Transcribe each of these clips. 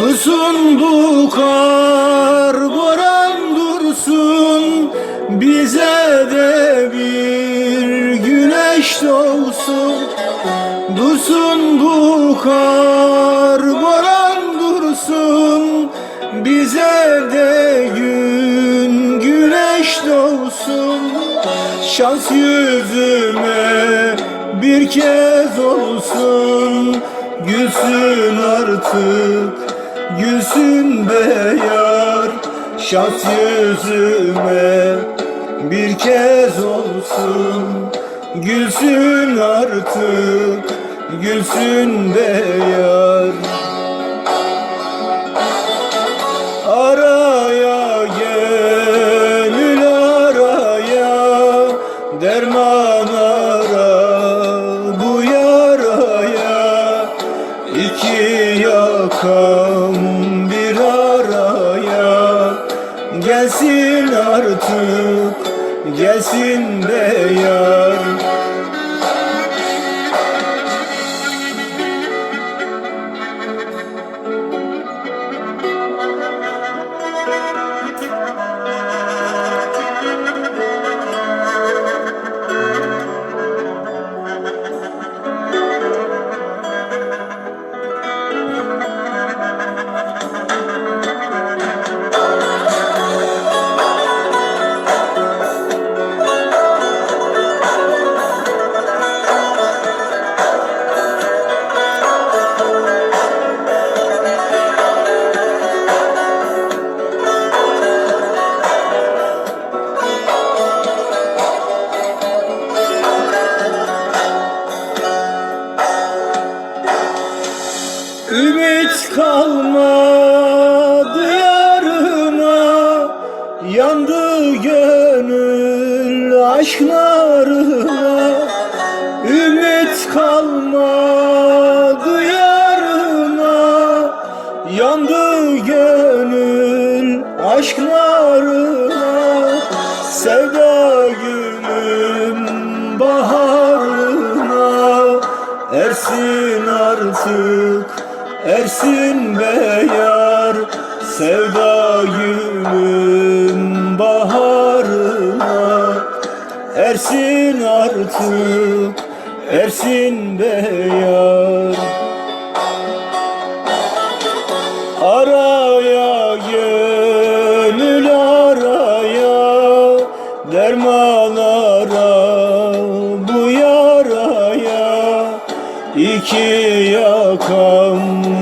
Dursun bu kar boran dursun. Bize de bir güneş doğsun. Dursun bu kar boran dursun. Bize de gün güneş doğsun. Şans yüzüme bir kez olsun. Gülsün artık gülsün be yar Şans yüzüme bir kez olsun. Gülsün artık gülsün be yar. Araya gönül araya Derman ara. Bu yaraya İki yakam artık gelsin be yar Ümit kalmadı yarına Yandı gönül aşk narına Ümit kalmadı yarına Yandı gönül aşk narına Sevda gülüm baharına Ersin artık Ersin be yar Sevda gülüm baharına. Ersin artık Ersin be yar. Araya gönül araya Derman ara bu yaraya. İki yakam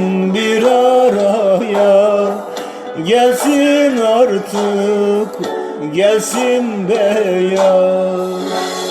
Aşık gelsin be yar.